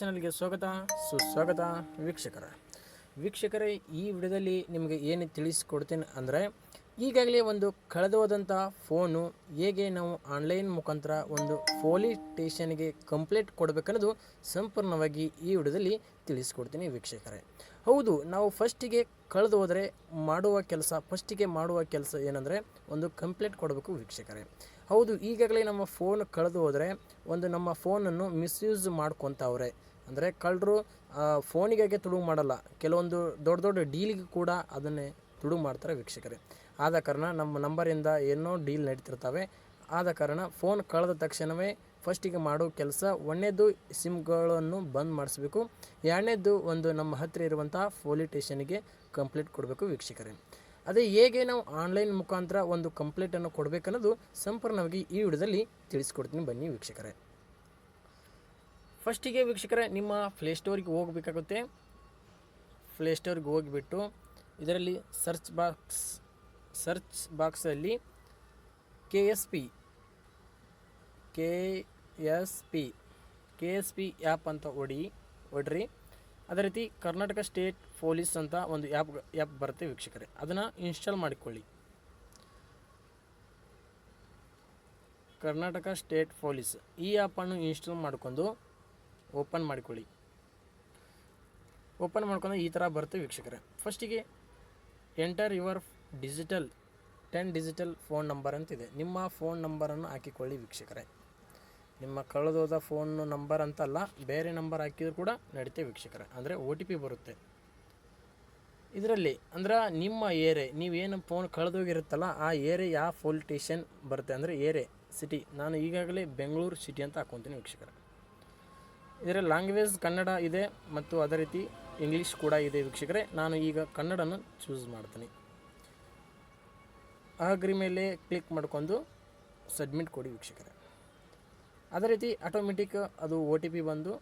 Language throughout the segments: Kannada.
ಚಾನಲ್ಗೆ ಸ್ವಾಗತ. ಸುಸ್ವಾಗತ ವೀಕ್ಷಕರ. ವೀಕ್ಷಕರೇ, ಈ ವಿಡಿಯೋದಲ್ಲಿ ನಿಮಗೆ ಏನು ತಿಳಿಸ್ಕೊಡ್ತೀನಿ ಅಂದರೆ, ಈಗಾಗಲೇ ಒಂದು ಕಳೆದು ಹೋದಂಥ ಫೋನು ಹೇಗೆ ನಾವು ಆನ್ಲೈನ್ ಮುಖಾಂತರ ಒಂದು ಪೊಲೀಸ್ ಸ್ಟೇಷನ್ಗೆ ಕಂಪ್ಲೇಂಟ್ ಕೊಡಬೇಕನ್ನೋದು ಸಂಪೂರ್ಣವಾಗಿ ಈ ವಿಡಿಯೋದಲ್ಲಿ ತಿಳಿಸ್ಕೊಡ್ತೀನಿ ವೀಕ್ಷಕರೇ. ಹೌದು, ನಾವು ಫಸ್ಟಿಗೆ ಕಳೆದು ಹೋದರೆ ಮಾಡುವ ಕೆಲಸ, ಫಸ್ಟಿಗೆ ಮಾಡುವ ಕೆಲಸ ಏನಂದರೆ ಒಂದು ಕಂಪ್ಲೇಂಟ್ ಕೊಡಬೇಕು ವೀಕ್ಷಕರೇ. ಹೌದು, ಈಗಾಗಲೇ ನಮ್ಮ ಫೋನ್ ಕಳೆದು ಹೋದರೆ ಒಂದು ನಮ್ಮ ಫೋನನ್ನು ಮಿಸ್ಯೂಸ್ ಮಾಡ್ಕೊತಾವ್ರೆ. ಅಂದರೆ ಕಳ್ಳರು ಫೋನಿಗಾಗೆ ತುಡುಗು ಮಾಡಲ್ಲ. ಕೆಲವೊಂದು ದೊಡ್ಡ ದೊಡ್ಡ ಡೀಲಿಗೆ ಕೂಡ ಅದನ್ನೇ ತುಡುಗು ಮಾಡ್ತಾರೆ ವೀಕ್ಷಕರೇ. ಆದ ಕಾರಣ ನಮ್ಮ ನಂಬರಿಂದ ಏನೋ ಡೀಲ್ ನಡೀತಿರ್ತವೆ. ಆದ ಕಾರಣ ಫೋನ್ ಕಳೆದ ತಕ್ಷಣವೇ ಫಸ್ಟಿಗೆ ಮಾಡೋ ಕೆಲಸ ಒಂದನೇದು ಸಿಮ್ಗಳನ್ನು ಬಂದ್ ಮಾಡಿಸ್ಬೇಕು. ಎರಡನೇದು ಒಂದು ನಮ್ಮ ಹತ್ತಿರ ಇರುವಂಥ ಪೊಲೀಸ್ ಸ್ಟೇಷನ್ಗೆ ಕಂಪ್ಲೇಂಟ್ ಕೊಡಬೇಕು ವೀಕ್ಷಕರೇ. ಅದೇ ಹೇಗೆ ನಾವು ಆನ್ಲೈನ್ ಮುಖಾಂತರ ಒಂದು ಕಂಪ್ಲೇಂಟನ್ನು ಕೊಡಬೇಕನ್ನೋದು ಸಂಪೂರ್ಣವಾಗಿ ಈ ವಿಡಿಯೋದಲ್ಲಿ ತಿಳಿಸ್ಕೊಡ್ತೀನಿ ಬನ್ನಿ ವೀಕ್ಷಕರೇ. ಫಸ್ಟಿಗೆ ವೀಕ್ಷಕರೇ, ನಿಮ್ಮ ಪ್ಲೇಸ್ಟೋರಿಗೆ ಹೋಗಬೇಕಾಗುತ್ತೆ. ಪ್ಲೇಸ್ಟೋರಿಗೆ ಹೋಗಿಬಿಟ್ಟು ಇದರಲ್ಲಿ ಸರ್ಚ್ ಬಾಕ್ಸ್ ಸರ್ಚ್ ಬಾಕ್ಸಲ್ಲಿ K S P K S P K S P app ಅಂತ ಹೊಡಿ ಹೊಡ್ರಿ ಅದೇ ರೀತಿ ಕರ್ನಾಟಕ ಸ್ಟೇಟ್ ಪೊಲೀಸ್ ಅಂತ ಒಂದು ಆ್ಯಪ್ ಆ್ಯಪ್ ಬರುತ್ತೆ ವೀಕ್ಷಕರೇ. ಅದನ್ನು ಇನ್ಸ್ಟಾಲ್ ಮಾಡಿಕೊಳ್ಳಿ. ಕರ್ನಾಟಕ ಸ್ಟೇಟ್ ಪೊಲೀಸ್ ಈ ಆ್ಯಪನ್ನು ಇನ್ಸ್ಟಾಲ್ ಮಾಡಿಕೊಂಡು ಓಪನ್ ಮಾಡಿಕೊಳ್ಳಿ. ಓಪನ್ ಮಾಡ್ಕೊಂಡು ಈ ಥರ ಬರುತ್ತೆ ವೀಕ್ಷಕರೇ. ಫಸ್ಟಿಗೆ enter your digital ten digital phone number ಅಂತಿದೆ. ನಿಮ್ಮ ಫೋನ್ ನಂಬರನ್ನು ಹಾಕಿಕೊಳ್ಳಿ ವೀಕ್ಷಕರೇ. ನಿಮ್ಮ ಕಳೆದೋದ ಫೋನ್ ನಂಬರ್ ಅಂತಲ್ಲ, ಬೇರೆ ನಂಬರ್ ಹಾಕಿದ್ರು ಕೂಡ ನಡೀತೆ ವೀಕ್ಷಕರೇ. ಅಂದರೆ ಒ ಟಿ ಪಿ ಬರುತ್ತೆ. ಇದರಲ್ಲಿ, ಅಂದ್ರೆ ನಿಮ್ಮ ಏರೆ ನೀವೇನು ಫೋನ್ ಕಳೆದೋಗಿರುತ್ತಲ್ಲ, ಆ ಏರೆ ಯಾವ ಫೋಲ್ ಸ್ಟೇಷನ್ ಬರುತ್ತೆ. ಅಂದರೆ ಏರೆ ಸಿಟಿ ನಾನು ಈಗಾಗಲೇ ಬೆಂಗಳೂರು ಸಿಟಿ ಅಂತ ಹಾಕ್ಕೊತೀನಿ ವೀಕ್ಷಕರೇ. ಇದರ ಲ್ಯಾಂಗ್ವೇಜ್ ಕನ್ನಡ ಇದೆ ಮತ್ತು ಅದೇ ರೀತಿ ಇಂಗ್ಲೀಷ್ ಕೂಡ ಇದೆ ವೀಕ್ಷಕರೇ. ನಾನು ಈಗ ಕನ್ನಡನ ಚೂಸ್ ಮಾಡ್ತೀನಿ. ಅಗ್ರಿ ಮೇಲೆ ಕ್ಲಿಕ್ ಮಾಡ್ಕೊಂಡು ಸಬ್ಮಿಟ್ ಕೊಡಿ ವೀಕ್ಷಕರೇ. ಅದೇ ರೀತಿ ಆಟೋಮೆಟಿಕ್ ಅದು ಒ ಟಿ ಪಿ ಬಂದು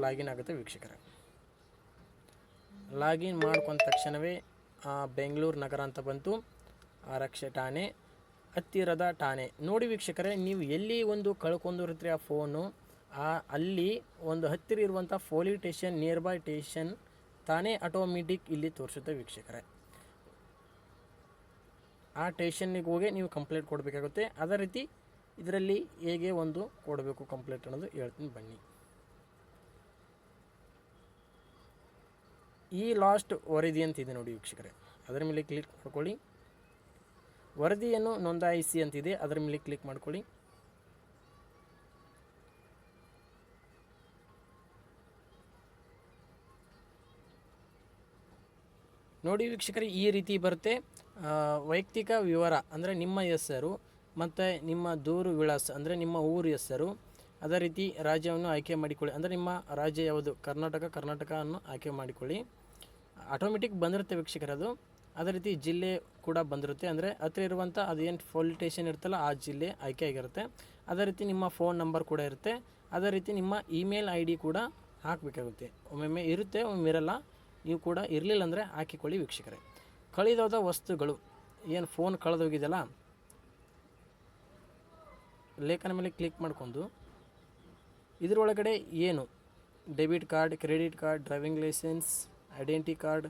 ಲಾಗಿನ್ ಆಗುತ್ತೆ ವೀಕ್ಷಕರೇ. ಲಾಗಿನ್ ಮಾಡ್ಕೊಂಡ ತಕ್ಷಣವೇ ಆ, ಬೆಂಗಳೂರು ನಗರ ಅಂತ ಬಂತು. ಆರಕ್ಷೆ ಠಾಣೆ ಹತ್ತಿರದ ಠಾಣೆ. ನೋಡಿ ವೀಕ್ಷಕರೇ ನೀವು ಎಲ್ಲಿ ಒಂದು ಕಳ್ಕೊಂಡಿರ್ತೀರಿ ಆ ಫೋನು ಆ, ಅಲ್ಲಿ ಒಂದು ಹತ್ತಿರ ಇರುವಂಥ police station nearby station ತಾನೇ ಆಟೋಮೆಟಿಕ್ ಇಲ್ಲಿ ತೋರಿಸುತ್ತೆ ವೀಕ್ಷಕರೇ. ಆ ಟೇಷನ್ನಿಗೆ ಹೋಗಿ ನೀವು ಕಂಪ್ಲೇಂಟ್ ಕೊಡಬೇಕಾಗುತ್ತೆ. ಅದೇ ರೀತಿ ಇದರಲ್ಲಿ ಹೇಗೆ ಒಂದು ಕೊಡಬೇಕು ಕಂಪ್ಲೇಂಟ್ ಅನ್ನೋದು ಹೇಳ್ತೀನಿ ಬನ್ನಿ. ಈ ಲಾಸ್ಟ್ ವರದಿ ಅಂತಿದೆ ನೋಡಿ ವೀಕ್ಷಕರೇ. ಅದರ ಮೇಲೆ ಕ್ಲಿಕ್ ಮಾಡ್ಕೊಳ್ಳಿ. ವರದಿಯನ್ನು ನೋಂದಾಯಿಸಿ ಅಂತಿದೆ. ಅದರ ಮೇಲೆ ಕ್ಲಿಕ್ ಮಾಡ್ಕೊಳ್ಳಿ. ನೋಡಿ ವೀಕ್ಷಕರೇ, ಈ ರೀತಿ ಬರುತ್ತೆ. ವೈಯಕ್ತಿಕ ವಿವರ, ಅಂದರೆ ನಿಮ್ಮ ಹೆಸರು ಮತ್ತು ನಿಮ್ಮ ದೂರು ವಿಳಾಸ, ಅಂದರೆ ನಿಮ್ಮ ಊರು ಹೆಸರು, ಅದೇ ರೀತಿ ರಾಜ್ಯವನ್ನು ಆಯ್ಕೆ ಮಾಡಿಕೊಳ್ಳಿ, ಅಂದರೆ ನಿಮ್ಮ ರಾಜ್ಯ ಯಾವುದು, ಕರ್ನಾಟಕ ಕರ್ನಾಟಕವನ್ನು ಆಯ್ಕೆ ಮಾಡಿಕೊಳ್ಳಿ. ಆಟೋಮೆಟಿಕ್ ಬಂದಿರುತ್ತೆ ವೀಕ್ಷಕರದು ಅದು. ರೀತಿ ಜಿಲ್ಲೆ ಕೂಡ ಬಂದಿರುತ್ತೆ, ಅಂದರೆ ಹತ್ತಿರ ಇರುವಂಥ ಅದೇನು ಪೊಲೀಸ್ ಸ್ಟೇಷನ್ ಇರುತ್ತಲ್ಲ, ಆ ಜಿಲ್ಲೆ ಆಯ್ಕೆ ಆಗಿರುತ್ತೆ. ಅದೇ ರೀತಿ ನಿಮ್ಮ ಫೋನ್ ನಂಬರ್ ಕೂಡ ಇರುತ್ತೆ. ಅದೇ ರೀತಿ ನಿಮ್ಮ ಇಮೇಲ್ ಐ ಕೂಡ ಹಾಕಬೇಕಾಗುತ್ತೆ. ಒಮ್ಮೊಮ್ಮೆ ಇರುತ್ತೆ ಒಮ್ಮೆ ಇರಲ್ಲ. ನೀವು ಕೂಡ ಇರಲಿಲ್ಲ ಅಂದರೆ ಹಾಕಿಕೊಳ್ಳಿ ವೀಕ್ಷಕರೇ. ಕಳೆದೋದ ವಸ್ತುಗಳು, ಏನು ಫೋನ್ ಕಳೆದೋಗಿದೆಯಲ್ಲ? ಲೇಖನ ಮೇಲೆ ಕ್ಲಿಕ್ ಮಾಡ್ಕೊಂಡು, ಇದರೊಳಗಡೆ ಏನು? Debit card credit card driving licence identity card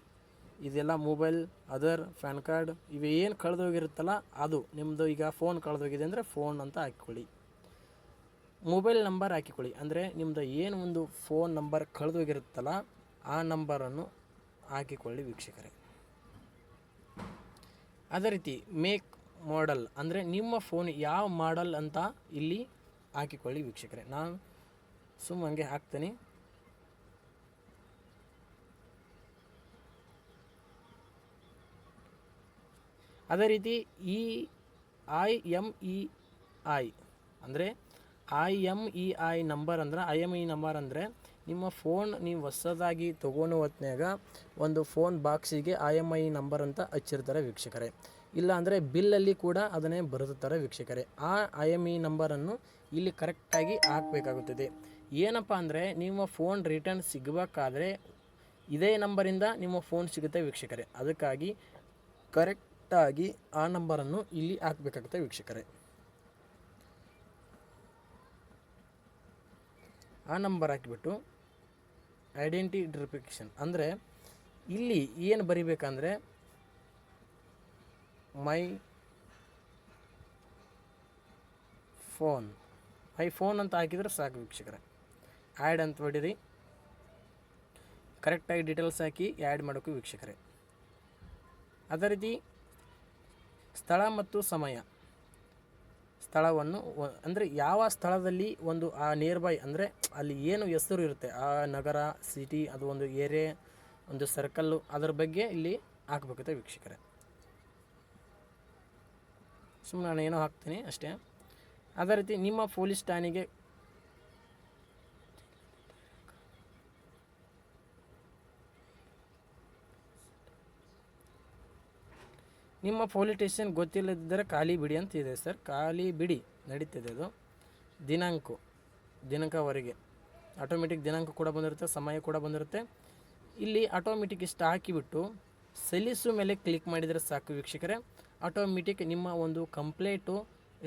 ಇದೆಲ್ಲ ಮೊಬೈಲ್ ಅದರ್ ಪ್ಯಾನ್ ಕಾರ್ಡ್ ಇವು ಏನು ಕಳೆದೋಗಿರುತ್ತಲ್ಲ ಅದು ನಿಮ್ಮದು ಈಗ ಫೋನ್ ಕಳೆದೋಗಿದೆ ಅಂದರೆ ಫೋನ್ ಅಂತ ಹಾಕಿಕೊಳ್ಳಿ. Mobile number ಹಾಕಿಕೊಳ್ಳಿ. ಅಂದರೆ ನಿಮ್ಮದು ಏನು ಒಂದು ಫೋನ್ ನಂಬರ್ ಕಳೆದೋಗಿರುತ್ತಲ್ಲ, ಆ ನಂಬರನ್ನು ಹಾಕಿಕೊಳ್ಳಿ ವೀಕ್ಷಕರೇ. ಅದೇ ರೀತಿ ಮೇಕ್ ಮಾಡಲ್ ಅಂದರೆ ನಿಮ್ಮ ಫೋನ್ ಯಾವ ಮಾಡಲ್ ಅಂತ ಇಲ್ಲಿ ಹಾಕಿಕೊಳ್ಳಿ ವೀಕ್ಷಕರೇ. ನಾನು ಸುಮ್ಮ ಹಂಗೆ ಹಾಕ್ತೀನಿ. ಅದೇ ರೀತಿ E I M E I ಅಂದರೆ I M E I number ಅಂದ್ರೆ ಐ ಎಂ ಇ ನಂಬರ್ ಅಂದರೆ ನಿಮ್ಮ ಫೋನ್ ನೀವು ಹೊಸದಾಗಿ ತೊಗೊಳೋ ಹೊತ್ನ್ಯಾಗ ಒಂದು ಫೋನ್ ಬಾಕ್ಸಿಗೆ ಐ ಎಂ ಐ ನಂಬರ್ ಅಂತ ಹಚ್ಚಿರ್ತಾರೆ ವೀಕ್ಷಕರೇ. ಇಲ್ಲಾಂದರೆ ಬಿಲ್ಲಲ್ಲಿ ಕೂಡ ಅದನ್ನೇ ಬರೆದುತ್ತಾರೆ ವೀಕ್ಷಕರೇ. ಆ ಐ ಎಂ ಇ ನಂಬರನ್ನು ಇಲ್ಲಿ ಕರೆಕ್ಟಾಗಿ ಹಾಕಬೇಕಾಗುತ್ತದೆ. ಏನಪ್ಪ ಅಂದರೆ ನಿಮ್ಮ ಫೋನ್ ರಿಟರ್ನ್ ಸಿಗಬೇಕಾದ್ರೆ ಇದೇ ನಂಬರಿಂದ ನಿಮ್ಮ ಫೋನ್ ಸಿಗುತ್ತೆ ವೀಕ್ಷಕರೇ. ಅದಕ್ಕಾಗಿ ಕರೆಕ್ಟಾಗಿ ಆ ನಂಬರನ್ನು ಇಲ್ಲಿ ಹಾಕಬೇಕಾಗುತ್ತೆ ವೀಕ್ಷಕರೇ. ಆ ನಂಬರ್ ಹಾಕಿಬಿಟ್ಟು ಐಡೆಂಟಿ ವೆರಿಫಿಕೇಷನ್ ಅಂದರೆ ಇಲ್ಲಿ ಏನು ಬರಿಬೇಕಂದ್ರೆ ಮೈ ಫೋನ್ ಮೈ ಫೋನ್ ಅಂತ ಹಾಕಿದ್ರೆ ಸಾಕು ವೀಕ್ಷಕರೇ. ಆ್ಯಡ್ ಅಂತ ಹೊಡೀರಿ ಕರೆಕ್ಟಾಗಿ ಡೀಟೇಲ್ಸ್ ಹಾಕಿ ಆ್ಯಡ್ ಮಾಡೋಕ್ಕೂ ವೀಕ್ಷಕರೇ. ಅದೇ ರೀತಿ ಸ್ಥಳ ಮತ್ತು ಸಮಯ. ಸ್ಥಳವನ್ನು ಅಂದರೆ ಯಾವ ಸ್ಥಳದಲ್ಲಿ ಒಂದು ಆ ನಿಯರ್ ಬೈ ಅಂದರೆ ಅಲ್ಲಿ ಏನು ಹೆಸರು ಇರುತ್ತೆ? ಆ ನಗರ ಸಿಟಿ ಅದು ಒಂದು ಏರಿಯಾ ಒಂದು ಸರ್ಕಲ್ಲು ಅದರ ಬಗ್ಗೆ ಇಲ್ಲಿ ಹಾಕ್ಬೇಕತ್ತೆ ವೀಕ್ಷಕರೇ. ಸುಮ್ಮನೆ ನಾನು ಏನೋ ಹಾಕ್ತೀನಿ ಅಷ್ಟೇ. ಅದೇ ರೀತಿ ನಿಮ್ಮ ಪೊಲೀಸ್ ಠಾಣೆಗೆ ನಿಮ್ಮ ಪೊಲೀಸ್ ಸ್ಟೇಷನ್ ಗೊತ್ತಿಲ್ಲದಿದ್ದರೆ ಖಾಲಿ ಬಿಡಿ ಅಂತ ಇದೆ ಸರ್. ಖಾಲಿ ಬಿಡಿ ನಡೀತಿದೆ ಅದು. ದಿನಾಂಕ, ದಿನಾಂಕವರೆಗೆ. ಆಟೋಮೆಟಿಕ್ ದಿನಾಂಕ ಕೂಡ ಬಂದಿರುತ್ತೆ, ಸಮಯ ಕೂಡ ಬಂದಿರುತ್ತೆ. ಇಲ್ಲಿ ಆಟೋಮೆಟಿಕ್ ಇಷ್ಟು ಹಾಕಿಬಿಟ್ಟು ಸಲ್ಲಿಸು ಮೇಲೆ ಕ್ಲಿಕ್ ಮಾಡಿದರೆ ಸಾಕು ವೀಕ್ಷಕರೇ. ಆಟೋಮೆಟಿಕ್ ನಿಮ್ಮ ಒಂದು ಕಂಪ್ಲೇಟು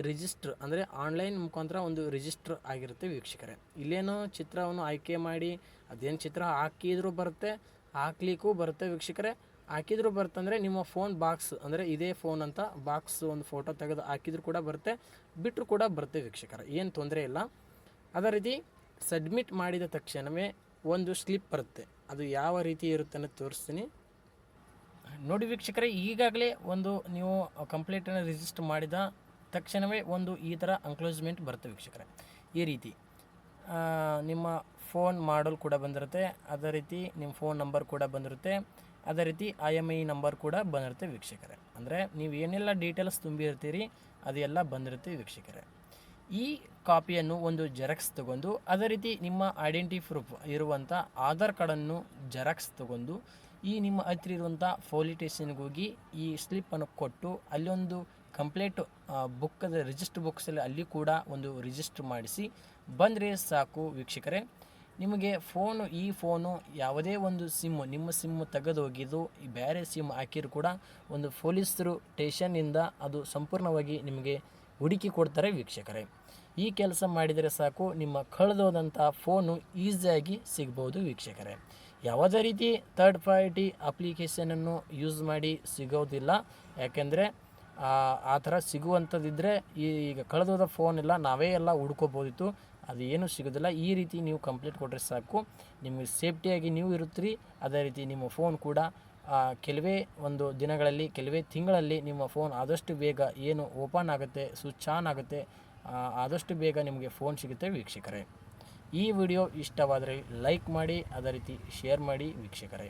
ರಿಜಿಸ್ಟ್ರ್ ಅಂದರೆ ಆನ್ಲೈನ್ ಮುಖಾಂತರ ಒಂದು ರಿಜಿಸ್ಟ್ರ್ ಆಗಿರುತ್ತೆ ವೀಕ್ಷಕರೇ. ಇಲ್ಲೇನೋ ಚಿತ್ರವನ್ನು ಆಯ್ಕೆ ಮಾಡಿ, ಅದೇನು ಚಿತ್ರ ಹಾಕಿದರೂ ಬರುತ್ತೆ, ಹಾಕ್ಲಿಕ್ಕೂ ಬರುತ್ತೆ ವೀಕ್ಷಕರೇ. ಹಾಕಿದ್ರು ಬರ್ತಂದರೆ ನಿಮ್ಮ ಫೋನ್ ಬಾಕ್ಸ್ ಅಂದರೆ ಇದೇ ಫೋನ್ ಅಂತ ಬಾಕ್ಸ್ ಒಂದು ಫೋಟೋ ತೆಗೆದು ಹಾಕಿದ್ರು ಕೂಡ ಬರುತ್ತೆ ಬಿಟ್ಟರು ಕೂಡ ಬರುತ್ತೆ ವೀಕ್ಷಕರ, ಏನು ತೊಂದರೆ ಇಲ್ಲ. ಅದೇ ರೀತಿ ಸಬ್ಮಿಟ್ ಮಾಡಿದ ತಕ್ಷಣವೇ ಒಂದು ಸ್ಲಿಪ್ ಬರುತ್ತೆ, ಅದು ಯಾವ ರೀತಿ ಇರುತ್ತೆ ಅನ್ನೋದು ತೋರಿಸ್ತೀನಿ. ನೋಡಿ ವೀಕ್ಷಕರೇ, ಈಗಾಗಲೇ ಒಂದು ನೀವು ಕಂಪ್ಲೇಂಟನ್ನು ರಿಜಿಸ್ಟರ್ ಮಾಡಿದ ತಕ್ಷಣವೇ ಒಂದು ಈ ಥರ ಅಂಕ್ಲೋಸ್ಮೆಂಟ್ ಬರುತ್ತೆ ವೀಕ್ಷಕರೇ. ಈ ರೀತಿ ನಿಮ್ಮ ಫೋನ್ ಮಾಡಲ್ ಕೂಡ ಬಂದಿರುತ್ತೆ, ಅದೇ ರೀತಿ ನಿಮ್ಮ ಫೋನ್ ನಂಬರ್ ಕೂಡ ಬಂದಿರುತ್ತೆ. ಅದೇ ರೀತಿ ಐ ಎಂ ಐ ನಂಬರ್ ಕೂಡ ಬಂದಿರುತ್ತೆ ವೀಕ್ಷಕರೇ. ಅಂದರೆ ನೀವು ಏನೆಲ್ಲ ಡೀಟೇಲ್ಸ್ ತುಂಬಿರ್ತೀರಿ ಅದೆಲ್ಲ ಬಂದಿರುತ್ತೆ ವೀಕ್ಷಕರೇ. ಈ ಕಾಪಿಯನ್ನು ಒಂದು ಜೆರಾಕ್ಸ್ ತಗೊಂಡು, ಅದೇ ರೀತಿ ನಿಮ್ಮ ಐಡೆಂಟಿ ಪ್ರೂಫ್ ಇರುವಂಥ ಆಧಾರ್ ಕಾರ್ಡನ್ನು ಜೆರಾಕ್ಸ್ ತಗೊಂಡು, ಈ ನಿಮ್ಮ ಹತ್ತಿರ ಇರುವಂಥ ಪೊಲೀಸ್ ಸ್ಟೇಷನ್ಗೆ ಹೋಗಿ ಈ ಸ್ಲಿಪ್ಪನ್ನು ಕೊಟ್ಟು, ಅಲ್ಲೊಂದು ಕಂಪ್ಲೇಟ್ ಬುಕ್ಕದ ರಿಜಿಸ್ಟರ್ ಬುಕ್ಸಲ್ಲಿ ಅಲ್ಲಿ ಕೂಡ ಒಂದು ರಿಜಿಸ್ಟರ್ ಮಾಡಿಸಿ ಬಂದರೆ ಸಾಕು ವೀಕ್ಷಕರೇ. ನಿಮಗೆ ಫೋನು, ಈ ಫೋನು ಯಾವುದೇ ಒಂದು ಸಿಮ್ಮು ನಿಮ್ಮ ಸಿಮ್ಮು ತೆಗೆದೋಗಿದ್ದು ಬೇರೆ ಸಿಮ್ ಹಾಕಿದ್ರು ಕೂಡ ಒಂದು ಪೊಲೀಸರು ಟೇಷನ್ನಿಂದ ಅದು ಸಂಪೂರ್ಣವಾಗಿ ನಿಮಗೆ ಹುಡುಕಿ ಕೊಡ್ತಾರೆ ವೀಕ್ಷಕರೇ. ಈ ಕೆಲಸ ಮಾಡಿದರೆ ಸಾಕು, ನಿಮ್ಮ ಕಳೆದೋದಂಥ ಫೋನು ಈಸಿಯಾಗಿ ಸಿಗ್ಬೋದು ವೀಕ್ಷಕರೇ. ಯಾವುದೇ ರೀತಿ ಥರ್ಡ್ ಪಾರ್ಟಿ ಅಪ್ಲಿಕೇಶನನ್ನು ಯೂಸ್ ಮಾಡಿ ಸಿಗೋದಿಲ್ಲ. ಯಾಕೆಂದರೆ, ಆ ಥರ ಸಿಗುವಂಥದ್ದಿದ್ದರೆ ಈಗ ಕಳೆದೋದ ಫೋನೆಲ್ಲ ನಾವೇ ಎಲ್ಲ ಹುಡ್ಕೋಬೋದಿತ್ತು. ಅದು ಏನೂ ಸಿಗೋದಿಲ್ಲ. ಈ ರೀತಿ ನೀವು ಕಂಪ್ಲೀಟ್ ಕೊಟ್ಟರೆ ಸಾಕು. ನಿಮಗೆ ಸೇಫ್ಟಿಯಾಗಿ ನೀವು ಇರುತ್ತೀರಿ. ಅದೇ ರೀತಿ ನಿಮ್ಮ ಫೋನ್ ಕೂಡ ಕೆಲವೇ ಒಂದು ದಿನಗಳಲ್ಲಿ, ಕೆಲವೇ ತಿಂಗಳಲ್ಲಿ ನಿಮ್ಮ ಫೋನ್ ಆದಷ್ಟು ಬೇಗ ಏನು ಓಪನ್ ಆಗುತ್ತೆ, ಸ್ವಿಚ್ ಆನ್ ಆಗುತ್ತೆ ಆದಷ್ಟು ಬೇಗ ನಿಮಗೆ ಫೋನ್ ಸಿಗುತ್ತೆ ವೀಕ್ಷಕರೇ. ಈ ವಿಡಿಯೋ ಇಷ್ಟವಾದರೆ ಲೈಕ್ ಮಾಡಿ, ಅದೇ ರೀತಿ ಶೇರ್ ಮಾಡಿ ವೀಕ್ಷಕರೇ.